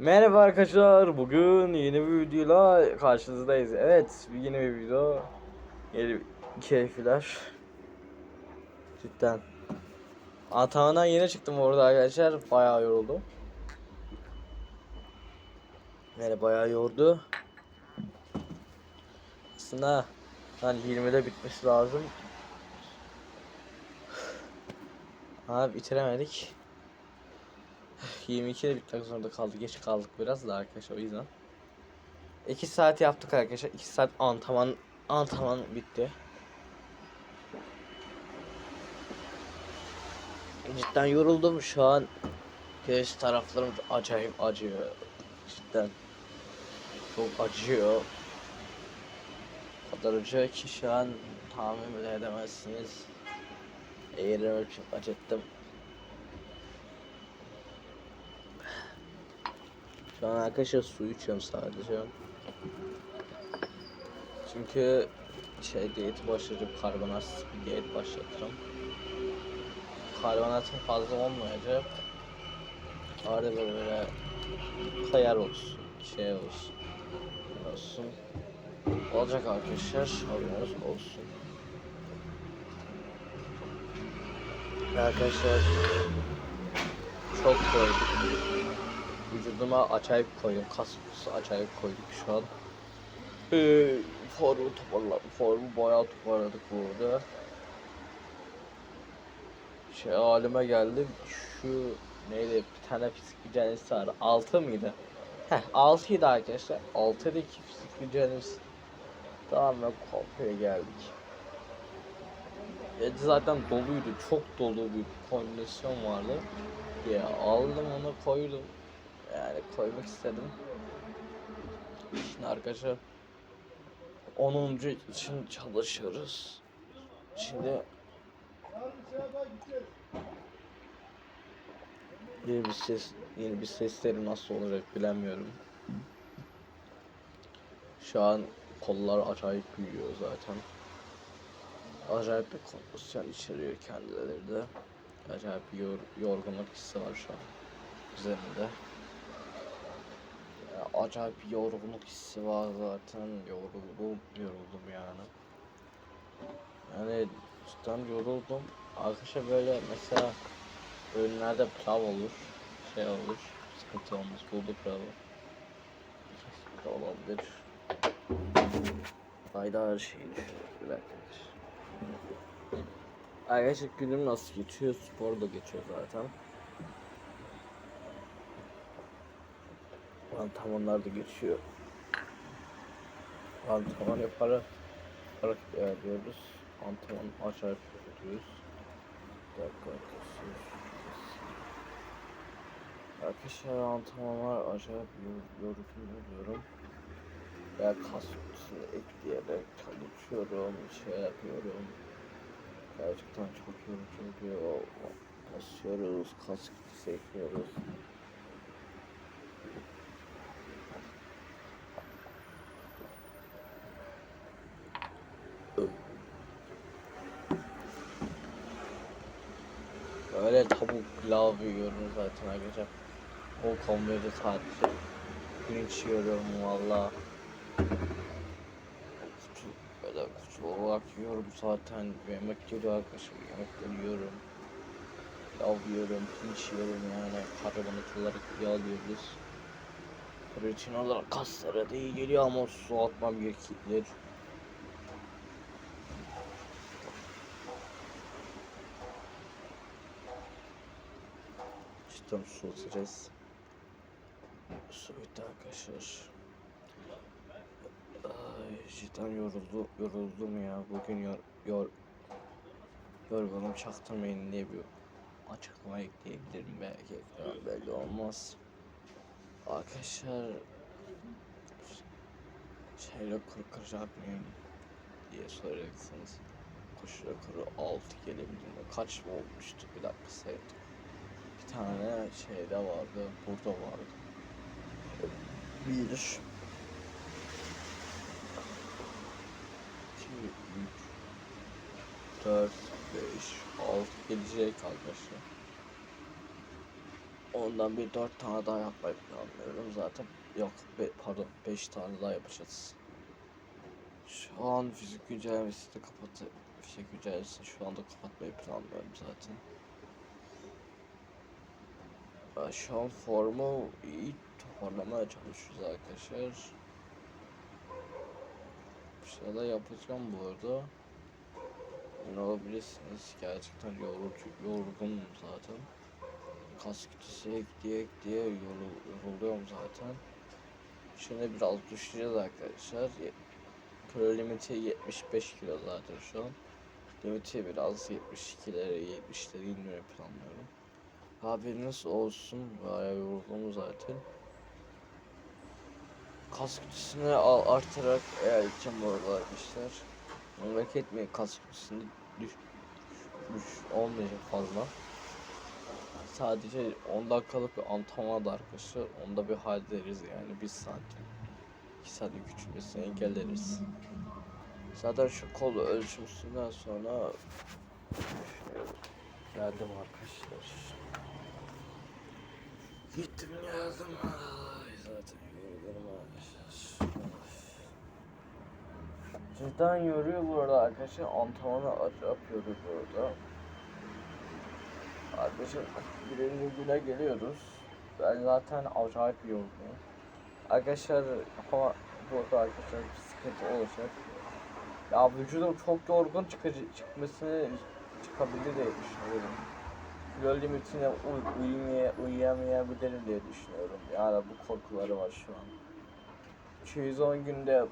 Merhaba arkadaşlar. Bugün yeni bir videoyla karşınızdayız. Evet, yeni bir video. Yeni keyifler. Cidden. Antrenmandan yeni çıktım orada arkadaşlar. Bayağı yoruldum. Yani bayağı yordu. Aslında hani 20'de bitmesi lazım. Abi bitiremedik. 22'de bitmek zorunda kaldı. Geç kaldık biraz da arkadaşlar o yüzden. 2 saat yaptık arkadaşlar. 2 saat antrenman antrenman bitti. Cidden yoruldum şu an. Göğüs taraflarım acayip acıyor. Cidden. Çok acıyor. O kadar acıyor ki şu an tahmin bile edemezsiniz. Eğrimi çok acıttım. Şu an arkadaşlar su içiyorum sadece. Çünkü şey diyet başlayacağım karbonat bir diyet başlatırım. Karbonatın fazla olmayacak. Arada böyle, böyle kayar olsun, şey olsun, olsun. Olacak arkadaşlar, haberiniz olsun. Arkadaşlar çok koyduk. Vücuduma acayip koydum. Kas acayip koyduk şu an. Ee, formu toparladım. Formu bayağı toparladık burada. Şey halime geldim. Şu neydi? Bir tane fizik gücenlisi vardı. 6 mıydı? Heh 6'ydı arkadaşlar. 6'daki fizik gücenlisi. Tamamen kopya geldik. Evet, zaten doluydu. Çok dolu bir kondisyon vardı. Ya aldım onu koydum. Yani koymak istedim. Şimdi arkadaşlar 10. için çalışıyoruz. Şimdi yeni bir ses yeni bir sesleri nasıl olacak bilemiyorum. Şu an kollar acayip büyüyor zaten. Acayip bir kondisyon içeriyor kendileri de. Acayip bir yor yorgunluk hissi var şu an üzerimde. Acayip bir yorgunluk hissi var zaten. Yoruldum, yoruldum yani. Yani cidden yoruldum. Arkadaşlar böyle mesela öğünlerde pilav olur. Şey olur. Sıkıntı olmaz. Buldu pilavı. Da olabilir. Fayda her şeyi arkadaşlar. Arkadaşlar günüm nasıl geçiyor? Spor da geçiyor zaten. Antrenmanlar da geçiyor. Antrenman yaparak, yaparak ilerliyoruz. Antrenman acayip yapıyoruz. Bir dakika arkadaşlar. Antrenmanlar acayip yor- yorucu oluyorum. Veya kas kutusunu ekleyerek çalışıyorum, şey yapıyorum. Gerçekten çok yorucu oluyor. Basıyoruz, kas kutusu ekliyoruz. Öyle tavuk pilav yiyorum zaten arkadaşlar. O kombinede sadece pirinç yiyorum valla. Kutu, böyle kutu olarak yiyorum zaten. Yemek geliyor arkadaşlar. Yemekleri yiyorum. Pilav yiyorum, pirinç yiyorum yani. Karbonat olarak yağ alıyoruz. Protein olarak kaslara da iyi geliyor ama su atmam gerekir. Cidden su atacağız. Su bitti arkadaşlar. Ay, cidden yoruldu, yoruldum ya. Bugün yor, yor, yorgunum çaktırmayın diye bir açıklama ekleyebilirim belki ekran belli olmaz. Arkadaşlar şey rekoru kıracak mıyım diye soracaksınız. Koşu rekoru 6 gelebilir mi? Kaç mı olmuştu? Bir dakika saydım. Tane şeyde vardı, burada vardı. Bir, iki, üç, dört, beş, altı gelecek arkadaşlar. Ondan bir dört tane daha yapmayı planlıyorum zaten. Yok be, pardon beş tane daha yapacağız. Şu an fizik güncellemesi de kapatı fizik güncellemesini şu anda kapatmayı planlıyorum zaten. Ben şu an formu iyi toparlamaya çalışıyoruz arkadaşlar. Bir şeyler yapacağım bu arada. Ne olabilirsiniz. Gerçekten yorucu, yorgunum zaten. Kas kütlesi ekleye ekleye yorul, yoruluyorum zaten. Şimdi biraz düşeceğiz arkadaşlar. Pro limiti 75 kilo zaten şu an. Limiti biraz 72'lere 70'lere inmeyi planlıyorum. Haberiniz olsun. Bayağı yorgunum zaten. Kas kütlesini al- eğerleyeceğim bu arada arkadaşlar. Merak etmeyin kas kütlesini düş, düş olmayacak fazla. Sadece 10 dakikalık bir antrenman da arkadaşlar. Onda bir hallederiz yani 1 santim. 2 santim küçülmesini engelleriz. Zaten şu kol ölçümüsünden sonra geldim arkadaşlar. Gittim geldim. Ay, zaten yorgunum arkadaşlar. Cidden yoruyor bu arada arkadaşlar. Antrenmanı yapıyoruz burada. Arkadaşlar birinci güne geliyoruz. Ben zaten acayip yorgunum. Arkadaşlar ama burada arkadaşlar bir sıkıntı olacak. Ya vücudum çok yorgun çıkıcı çıkmasını çıkabilir diye düşünüyorum. Kilo limitine uy uyumaya, uyuyamayabilirim diye düşünüyorum. Yani bu korkuları var şu an. 210 günde,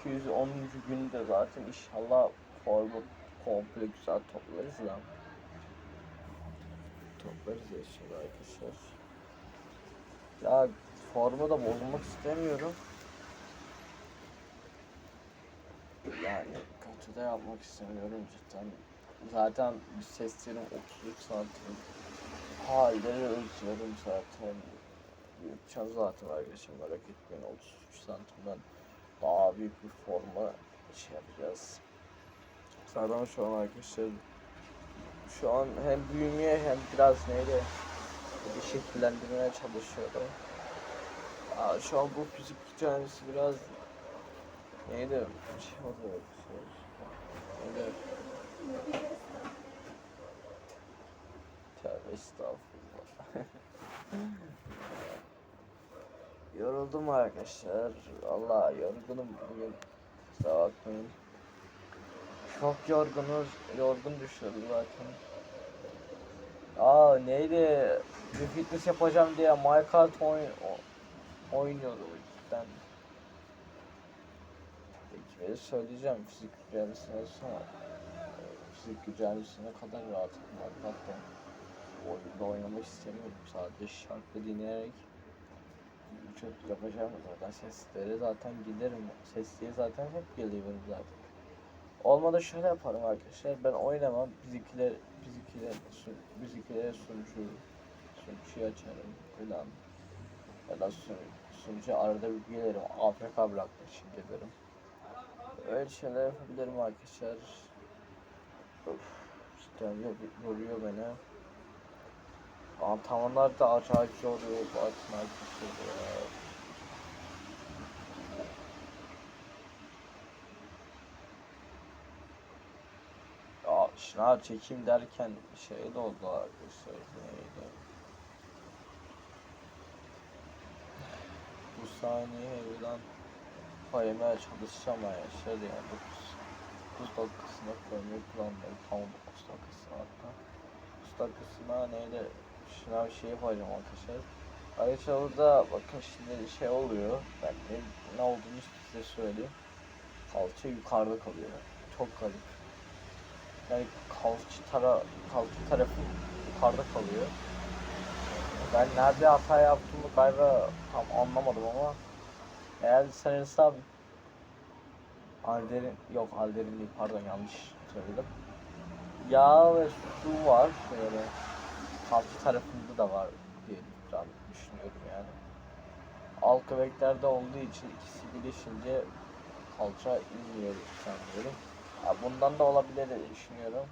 210. günde zaten inşallah formu komple güzel toplarız da. Toplarız ya inşallah arkadaşlar. Ya formu da bozmak istemiyorum. Yani kötü de yapmak istemiyorum cidden. Zaten seslerim 33 santim. Halleri ölçüyorum zaten. Yapacağız zaten arkadaşlar merak etmeyin 33 santimden daha büyük bir forma şey yapacağız. Zaten şu an arkadaşlar şu an hem büyümeye hem biraz neyle bir şekillendirmeye çalışıyorum. Aa, şu an bu fizik tanesi biraz neydi şey oluyor. Şey. Neydi? Tövbe estağfurullah. Yoruldum arkadaşlar. Allah yorgunum bugün. Kusura bakmayın. Çok yorgunuz. Yorgun düşüyoruz zaten. Aa neydi? Bir fitness yapacağım diye Minecraft oyn oynuyordu o yüzden. Peki söyleyeceğim fizik gücelmesine sonra. Fizik gücelmesine kadar rahatım Minecraft'ta. Oyunda oynamak istemiyorum. Sadece şarkı dinleyerek çok yapacağım zaten sesleri zaten giderim. Sesliye zaten hep geliyorum zaten. Olmadı şöyle yaparım arkadaşlar. Ben oynamam. Bizimkiler sun, bizimkilere sunucu sunucuyu açarım falan. Ya da sun, sunucu arada bir gelirim. AFK bırakmak için gelirim. Öyle şeyler yapabilirim arkadaşlar. Of, cidden yor- yoruyor beni. Antrenmanlar da acayip yoruyor. Bakın arkadaşlar ya. Şınav çekeyim derken şey de oldu arkadaşlar. Neydi? Bu saniye evden koymaya çalışacağım arkadaşlar yani 9, 9 dakikasına koymayı planlıyorum. Tam 9 dakikasına hatta. 9 dakikasına neyle şınav şey yapacağım arkadaşlar. Arkadaşlar orada bakın şimdi şey oluyor. Ben ne, ne olduğunu size söyleyeyim. Kalça yukarıda kalıyor. Çok garip. Yani kalça, tara, kalça tarafı yukarıda kalıyor. Ben nerede hata yaptığımı galiba tam anlamadım ama eğer sanırsam Alder'in yok Alder'in değil pardon yanlış söyledim. Yağ ve su var şöyle kalça tarafında da var diye düşünüyorum yani. Alt köpeklerde olduğu için ikisi birleşince kalça inmiyor sanıyorum. Ya bundan da olabilir diye düşünüyorum.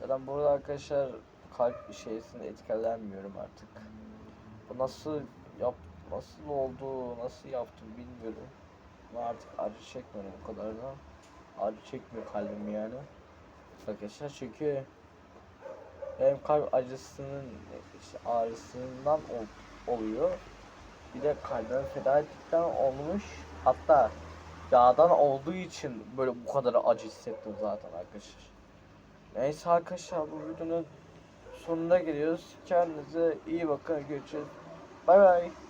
Zaten burada arkadaşlar kalp şeysini etkilenmiyorum artık. Bu nasıl yap nasıl oldu, nasıl yaptım bilmiyorum. Ama artık acı çekmiyorum o kadar da. Acı çekmiyor kalbim yani. Arkadaşlar çünkü benim kalp acısının işte ağrısından ol- oluyor. Bir de kalbimi feda ettikten olmuş. Hatta yağdan olduğu için böyle bu kadar acı hissettim zaten arkadaşlar. Neyse arkadaşlar bu videonun sonuna geliyoruz. Kendinize iyi bakın. Görüşürüz. Bay bay.